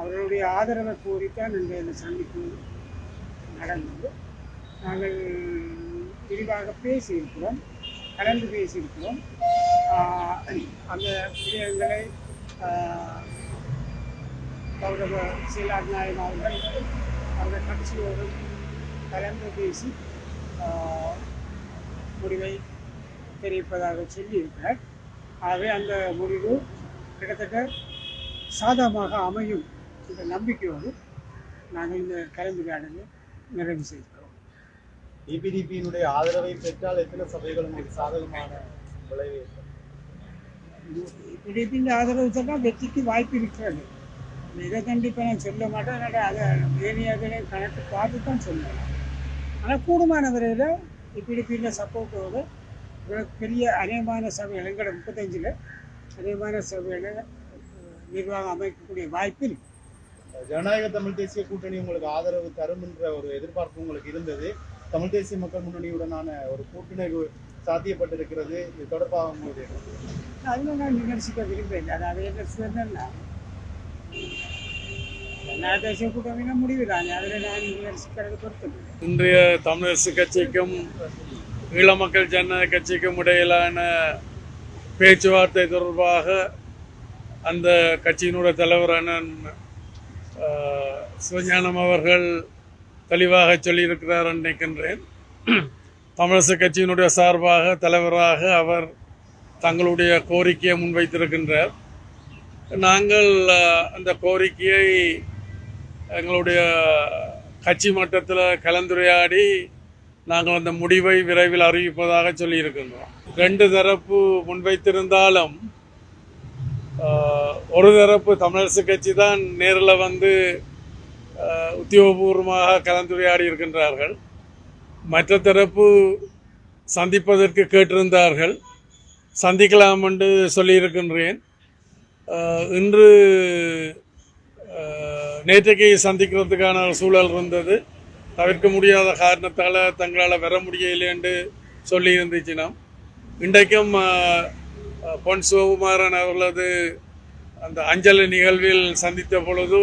அவர்களுடைய ஆதரவை கோரித்தான் இந்த இந்த சந்திப்பு நடந்தது. நாங்கள் விரிவாக பேசியிருக்கிறோம் கலந்து பேசியிருக்கிறோம். அந்த விடயங்களை கௌரவ சீலாத் நாயகம் அவர்கள் அந்த கட்சியோடு கலந்து பேசி முடிவை தெரிவிப்பதாக சொல்லியிருக்கிறார். ஆகவே அந்த முடிவு கிட்டத்தட்ட சாதகமாக அமையும். என்ற நம்பிக்கையோடு நாங்கள் இந்த கலந்துரையாடலை நிறைவு செய்கிறோம் டிபிடிபியினுடைய ஆதரவை பெற்றால் எத்தனை சபைகள் உங்களுக்கு சாதகமான விளைவு ஏற்படும்? பிடிப்பின் ஆதரவு சொன்னால் வெற்றிக்கு வாய்ப்பு இருக்கிறது. இதை கண்டிப்பாக நான் சொல்ல மாட்டேன். அதை வேணியாக கணக்கு பார்த்து தான் சொல்லலாம் ஆனால் கூடுமான வரையில் பிடிப்பின் சப்போர்ட்டோடு பெரிய அநேகமான சபைகள் எங்களோட முப்பத்தஞ்சில் அநேகமான சபைகளை நிர்வாகம் அமைக்கக்கூடிய வாய்ப்பு இருக்கு ஜனநாயக தமிழ் தேசிய கூட்டணி உங்களுக்கு ஆதரவு தரும் என்ற ஒரு எதிர்பார்ப்பு உங்களுக்கு இருந்தது. தமிழ் தேசிய மக்கள் முன்னணியுடனான ஒரு கூட்டணி சாத்தியப்பட்டிருக்கிறது. இது தொடர்பாக உங்களுக்கு அதில் நான் விமர்சிக்க விரும்புகிறேன் அதாவது என்ன சொன்னா ஜனநாயக தேசிய கூட்டணினா முடிவு தானே அதில் நான் விமர்சிக்கிறது பொறுத்தது இன்றைய தமிழரசு கட்சிக்கும் ஈழ மக்கள் ஜனநாயக கட்சிக்கும் இடையிலான பேச்சுவார்த்தை தொடர்பாக அந்த கட்சியினுடைய தலைவர் அண்ணன் ஆஹ், சிவஞானம் அவர்கள் தெளிவாக சொல்லியிருக்கிறார் நினைக்கின்றேன் தமிழரசு கட்சியினுடைய சார்பாக தலைவராக அவர் தங்களுடைய கோரிக்கையை முன்வைத்திருக்கின்றார். நாங்கள் அந்த கோரிக்கையை எங்களுடைய கட்சி மட்டத்தில் கலந்துரையாடி நாங்கள் அந்த முடிவை விரைவில் அறிவிப்பதாக சொல்லியிருக்கின்றோம். ரெண்டு தரப்பு முன்வைத்திருந்தாலும் ஒரு தரப்பு தமிழரசு கட்சி தான் நேரில் வந்து உத்தியோகபூர்வமாக கலந்துரையாடி இருக்கின்றார்கள். மற்ற தரப்பு சந்திப்பதற்கு கேட்டிருந்தார்கள். சந்திக்கலாம் என்று சொல்லியிருக்கின்றேன். இன்று நேற்றைக்கு சந்திக்கிறதுக்கான சூழல் இருந்தது. தவிர்க்க முடியாத காரணத்தால் தங்களால் வர முடியலை என்று சொல்லி இன்றைக்கும் பொன் சிவகுமாரன் அவர்களது அந்த அஞ்சலி நிகழ்வில் சந்தித்த பொழுது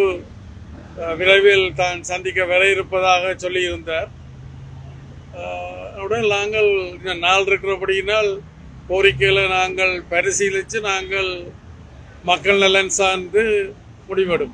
விரைவில் தான் சந்திக்க வர இருப்பதாக சொல்லியிருந்தார். உடன் நாங்கள் இந்த நாள் இருக்கிறபடியினால் கோரிக்கைகளை நாங்கள் பரிசீலித்து நாங்கள் மக்கள் நலன் சார்ந்து முடிவெடுப்போம்.